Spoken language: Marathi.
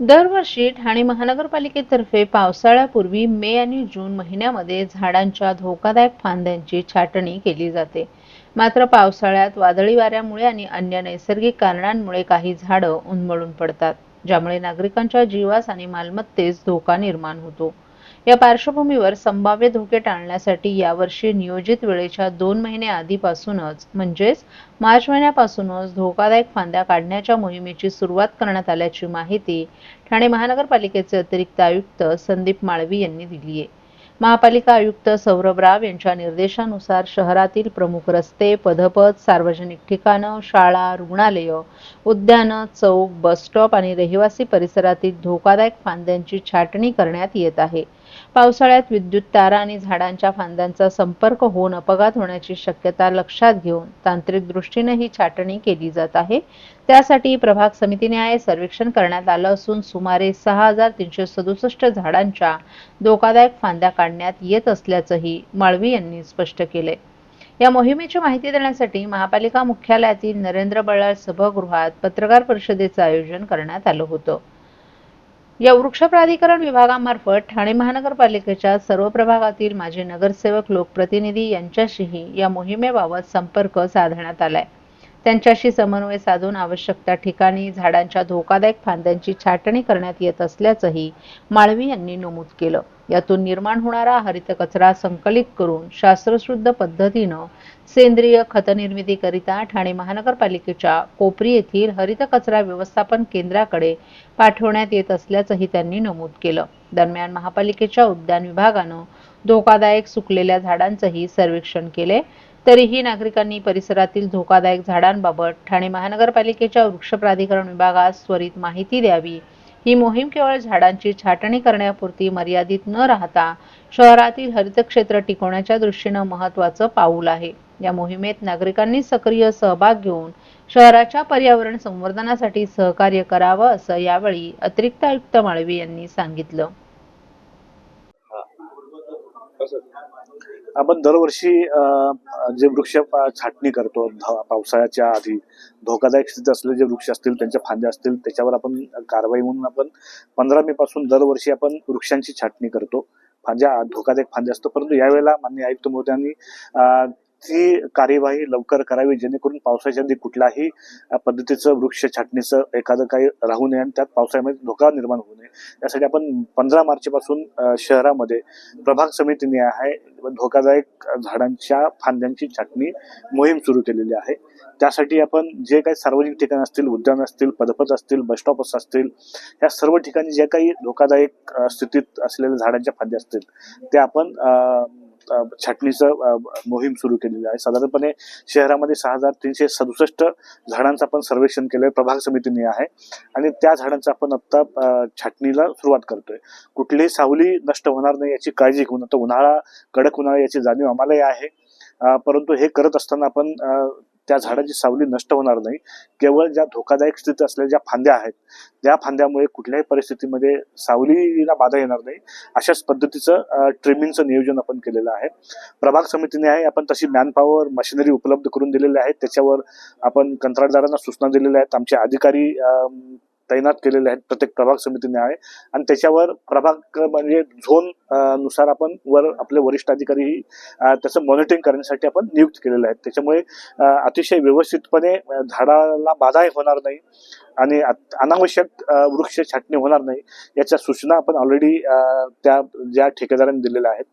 दरवर्षी ठाणे महानगरपालिकेतर्फे पावसाळ्यापूर्वी मे आणि जून महिन्यामध्ये झाडांच्या धोकादायक फांद्यांची छाटणी केली जाते. मात्र पावसाळ्यात वादळी वाऱ्यामुळे आणि अन्य नैसर्गिक कारणांमुळे काही झाडं उन्मळून पडतात ज्यामुळे नागरिकांच्या जीवास आणि मालमत्तेस धोका निर्माण होतो. या पार्श्वभूमीवर संभाव्य धोके टाळण्यासाठी यावर्षी नियोजित वेळेच्या दोन महिने आधीपासूनच म्हणजेच मार्च महिन्यापासूनच धोकादायक फांद्या काढण्याच्या मोहिमेची सुरुवात करण्यात आल्याची माहिती ठाणे महानगरपालिकेचे अतिरिक्त आयुक्त संदीप माळवी यांनी दिली आहे. महापालिका आयुक्त सौरभ राव यांच्या निर्देशानुसार शहरातील प्रमुख रस्ते पदपथ सार्वजनिक ठिकाणं शाळा रुग्णालयं उद्यानं चौक बस स्टॉप आणि रहिवासी परिसरातील धोकादायक फांद्यांची छाटणी करण्यात येत आहे. पावसाळ्यात विद्युत तारा आणि झाडांच्या फांद्यांचा संपर्क होऊन अपघात होण्याची शक्यता लक्षात घेऊन तांत्रिक दृष्टीने ही छाटणी केली जात आहे. त्यासाठी प्रभाग समितीने सर्वेक्षण करण्यात आलं असून सुमारे सहा हजार तीनशे सदुसष्ट झाडांच्या धोकादायक फांद्या काढण्यात येत असल्याचंही माळवी यांनी स्पष्ट केले. या मोहिमेची माहिती देण्यासाठी महापालिका मुख्यालयातील नरेंद्र बळार सभागृहात पत्रकार परिषदेचं आयोजन करण्यात आलं होतं. या वृक्ष प्राधिकरण विभागामार्फत ठाणे महानगरपालिकेच्या सर्व प्रभागातील माजी नगरसेवक लोकप्रतिनिधी यांच्याशीही या मोहिमेबाबत संपर्क साधण्यात आलाय. त्यांच्याशी समन्वय साधून आवश्यक त्या ठिकाणी झाडांच्या धोकादायक फांद्यांची छाटणी करण्यात येत असल्याचंही माळवी यांनी नमूद केलं. यातून निर्माण होणारा हरित कचरा संकलित करून शास्त्रशुद्ध पद्धतीनं सेंद्रिय खत निर्मितीकरिता ठाणे महानगरपालिकेच्या कोपरी येथील हरित कचरा व्यवस्थापन केंद्राकडे पाठवण्यात येत असल्याचंही त्यांनी नमूद केलं. दरम्यान महापालिकेच्या उद्यान विभागानं धोकादायक सुकलेल्या झाडांचंही सर्वेक्षण केले. तरीही नागरिकांनी परिसरातील धोकादायक झाडांबाबत ठाणे महानगरपालिकेच्या वृक्ष प्राधिकरण विभागास त्वरित माहिती द्यावी. ही मोहीम केवळ झाडांची छाटणी करण्यापुरती मर्यादित न राहता शहरातील हरित क्षेत्र टिकवण्याच्या दृष्टीनं महत्वाचं पाऊल आहे. या मोहिमेत नागरिकांनी सक्रिय सहभाग घेऊन शहराच्या पर्यावरण संवर्धनासाठी सहकार्य करावं असं यावेळी अतिरिक्त आयुक्त माळवी यांनी सांगितलं. आपण दरवर्षी जे वृक्ष छाटणी करतो ध- पावसाळ्याच्या आधी धोकादायक स्थिती असलेले जे वृक्ष असतील त्यांच्या फांद्या असतील त्याच्यावर आपण कारवाई म्हणून आपण पंधरा मे पासून दरवर्षी आपण वृक्षांची छाटणी करतो. फांद्या धोकादायक फांद्या असतो परंतु यावेळेला मान्य आयुक्त महोदयांनी अ, ती कार्यवाही लवकर करावी जेणेकरून पावसाच्या आधी कुठल्याही पद्धतीचं वृक्ष छाटणीचं एखादं काही राहू नये आणि त्यात पावसाळ्यामध्ये धोका निर्माण होऊ नये. यासाठी आपण पंधरा मार्चपासून शहरामध्ये प्रभाग समितीने आहे धोकादायक झाडांच्या फांद्यांची छाटणी मोहीम सुरू केलेली आहे. त्यासाठी आपण जे काही सार्वजनिक ठिकाण असतील उद्यान असतील पदपथ असतील बसस्टॉप्स असतील या सर्व ठिकाणी जे काही धोकादायक स्थितीत असलेल्या झाडांच्या फांद्या असतील ते आपण छाटणीचं मोहीम सुरू केलेली आहे. साधारणपणे शहरामध्ये सहा हजार तीनशे सदुसष्ट झाडांचं आपण सर्वेक्षण केलंय प्रभाग समितीने आहे. आणि त्या झाडांचं आपण आत्ता छाटणीला सुरुवात करतोय. कुठलीही सावली नष्ट होणार नाही याची काळजी घेऊन आता उन्हाळा कडक उन्हाळा याची जाणीव आम्हालाही आहे. परंतु हे करत असताना आपण त्या झाडाची सावली नष्ट होणार नाही. केवळ ज्या धोकादायक स्थितीत असलेल्या ज्या फांद्या आहेत त्या फांद्यामुळे कुठल्याही परिस्थितीमध्ये सावलीला बाधा येणार नाही. अशाच पद्धतीचं ट्रिमिंगचं नियोजन आपण केलेलं आहे. प्रभाग समितीने आहे आपण तशी मॅनपॉवर मशिनरी उपलब्ध करून दिलेली आहे. त्याच्यावर आपण कंत्राटदारांना सूचना दिलेल्या आहेत. आमचे अधिकारी तैनात केलेले आहेत. प्रत्येक प्रभाग समितीने आहे. आणि त्याच्यावर प्रभाग म्हणजे झोननुसार आपण वर आपले वरिष्ठ अधिकारीही त्याचं मॉनिटरिंग करण्यासाठी आपण नियुक्त केलेले आहेत. त्याच्यामुळे अतिशय व्यवस्थितपणे झाडाला बाधाही होणार नाही आणि अनावश्यक वृक्ष छाटणी होणार नाही याच्या सूचना आपण ऑलरेडी त्या ज्या ठेकेदारांनी दिलेल्या आहेत.